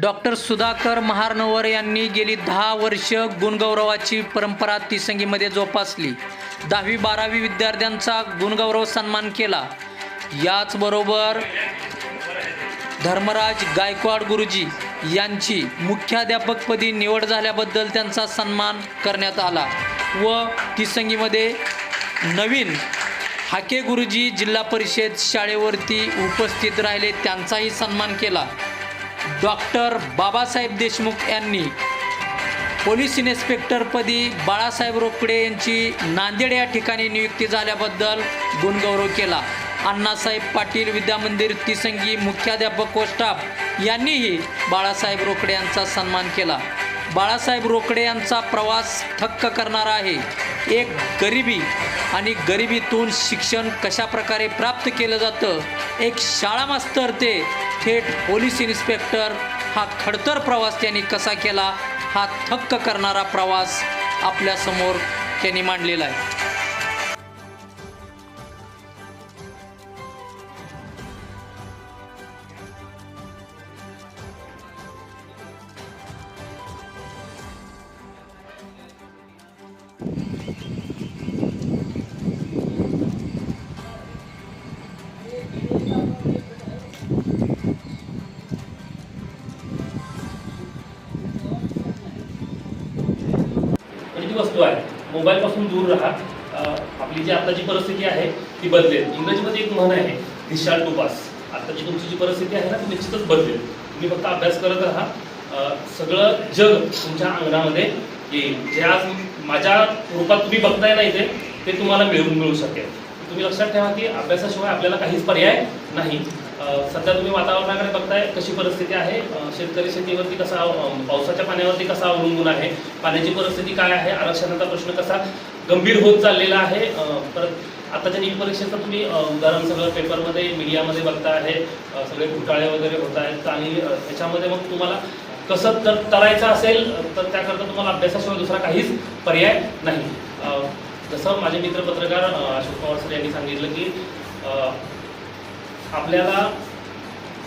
Doctor Sudhakar महारनवर यांनी गेली दहा वर्ष गुणगौरवाची परंपरा तिसंगीमध्ये जोपासली. दहावी बारावी विद्यार्थ्यांचा गुणगौरव सन्मान केला. याचबरोबर धर्मराज गायकवाड गुरुजी यांची मुख्याध्यापकपदी निवड झाल्याबद्दल त्यांचा सन्मान करण्यात आला व तिसंगीमध्ये नवीन हाके गुरुजी जिल्हा परिषद शाळेवरती उपस्थित राहिले त्यांचाही सन्मान केला. डॉक्टर बाबासाहेब देशमुख यांनी पोलीस इन्स्पेक्टरपदी बाळासाहेब रोकडे यांची नांदेड या ठिकाणी नियुक्ती झाल्याबद्दल गुणगौरव केला. अण्णासाहेब पाटील विद्यामंदिर तिसंगी मुख्याध्यापक व स्टाफ यांनीही बाळासाहेब रोकडे यांचा सन्मान केला. बाळासाहेब रोकडे यांचा प्रवास थक्क करणारा आहे. एक गरिबी आणि गरिबीतून शिक्षण कशा प्रकारे प्राप्त केलं जातं? एक शाळा मास्तर ते थेट पोलीस इन्स्पेक्टर हा खडतर प्रवास त्यांनी कसा केला? हा थक्क करणारा प्रवास आपल्यासमोर त्यांनी मांडलेला आहे. महत्त्व आहे. मोबाईलपासून दूर राहा. आपली जी आताची परिस्थिती आहे ती बदलेल. इंग्रजीमध्ये एक म्हण आहे दिशाल टू पास. आत्ताची तुमची जी परिस्थिती आहे ना ती निश्चितच बदलेल. तुम्ही फक्त अभ्यास करत राहा. सगळं जग तुमच्या अंगणामध्ये येईल. जे आज माझ्या रूपात तुम्ही बघताय ना इथे ते तुम्हाला मिळून मिळू शकेल. तुम्ही लक्षात ठेवा की अभ्यासाशिवाय आपल्याला काहीच पर्याय नाही. सध्या तुम्ही वातावरणाकडे बघताय कशी परिस्थिती आहे? शेतकरी शेतीवरती कसा पावसाच्या पाण्यावरती कसा अवलंबून आहे? पाण्याची परिस्थिती काय आहे? आरक्षणाचा प्रश्न कसा गंभीर होत चाललेला आहे? परत आताच्या नीट परीक्षेचं तुम्ही उदाहरण सगळं पेपरमध्ये मीडियामध्ये बघता आहे. सगळे घोटाळे वगैरे होत आहेत. आणि त्याच्यामध्ये मग तुम्हाला कसं तर करायचं असेल तर त्याकरता तुम्हाला अभ्यासाशिवाय दुसरा काहीच पर्याय नाही. जसं माझे मित्र पत्रकार अशोक पवार सर यांनी सांगितलं की आपल्याला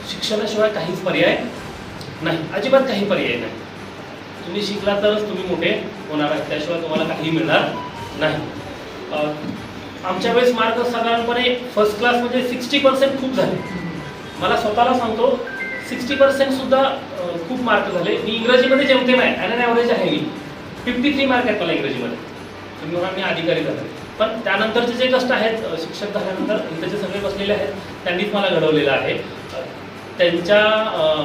शिक्षणाशिवाय काहीच पर्याय नाही. अजिबात काही पर्याय नाही. तुम्ही शिकला तरच तुम्ही मोठे होणार आहात त्याशिवाय तुम्हाला काही मिळणार नाही. आमच्या वेळेस मार्क साधारणपणे फर्स्ट क्लास म्हणजे सिक्स्टी पर्सेंट खूप झाले. मला स्वतःला सांगतो सिक्स्टी पर्सेंटसुद्धा खूप मार्क झाले. मी इंग्रजीमध्ये जेमतेम आहे ॲन ॲव्हरेज आहे मी. फिफ्टी थ्री मार्क आहेत मला इंग्रजीमध्ये. तुम्ही म्हणा मी अधिकारी झाले. पण त्यानंतरचे जे कष्ट आहेत शिक्षक झाल्यानंतर इथं आहेत. त्यांनीच मला घडवलेलं आहे. त्यांच्या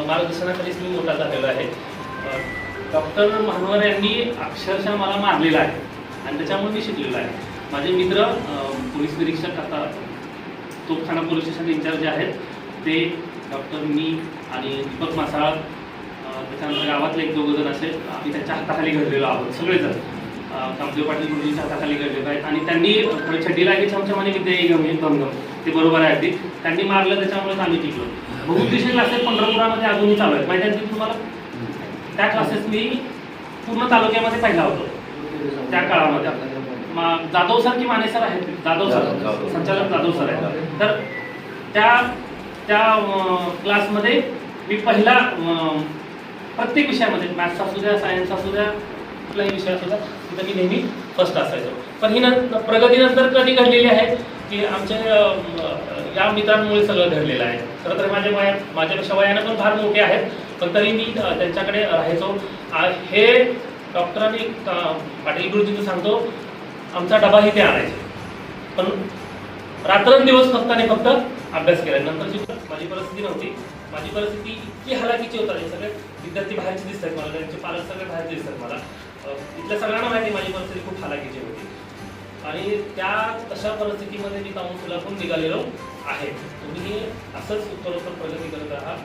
मार्गदर्शनाखालीच मी मोठा झालेलो आहे. डॉक्टर महानवर यांनी अक्षरशः मला मारलेला आहे आणि त्याच्यामुळे मी शिकलेलो आहे. माझे मित्र पोलीस निरीक्षक आता तोपखाना पोलीस स्टेशन इन्चार्ज जे आहेत. ते डॉक्टर मी आणि दीपक मासाळ त्याच्यानंतर गावातले एक दोघं जण असे आम्ही त्यांच्या हाताखाली घडलेलो आहोत. सगळेजण. कामदेव पाटील गुरुजींच्या हाताखाली घडलेलो आहेत. आणि त्यांनी थोडे छड्डी लागे छमछमाने विद्या गम गम गम ते बरोबर आहे अगदी. त्यांनी मारलं त्याच्यामुळेच आम्ही टिकलो बहुउद्देशीय क्लासेस पंढरपुरामध्ये अजूनही चालू आहेत. माहिती आहे तुम्हाला? त्या क्लासेस मी पूर्ण तालुक्यामध्ये पहिला होतो. त्या काळामध्ये. जाधव सर की माने सर आहेत? जाधव सर. संचालक जाधव सर आहेत. तर त्या त्या क्लासमध्ये मी पहिला प्रत्येक विषयामध्ये मॅथ्स असू द्या सायन्स असू द्या कुठलाही विषय असू द्या तिथं मी नेहमी फर्स्ट असायचो. पण ही न प्रगतीनंतर कधी घडलेली आहे? की आमच्या या मित्रांमुळे सगळं घडलेलं आहे. खरं तर माझ्या वया माझ्यापेक्षा वयानं पण फार मोठे आहेत पण तरी मी त्यांच्याकडे राहायचो. हे डॉक्टरांनी पाटील गुरुजींचं सांगतो आमचा डबा ते आणायचे. पण रात्रंदिवस फक्त आणि फक्त अभ्यास केला. नंतरची माझी परिस्थिती नव्हती. माझी परिस्थिती इतकी हलाखीची होता. सगळे विद्यार्थी बाहेरचे दिसतात मला. त्यांचे पालक सगळे बाहेरचे दिसतात मला. इथल्या सगळ्यांना माहिती माझी परिस्थिती खूप हलाखीची होती. आणि त्या तशा परिस्थितीमध्ये मी काउन्सिलातून निघालेलो आहे. तुम्ही असंच उत्तरोत्तर प्रगती करत राहा.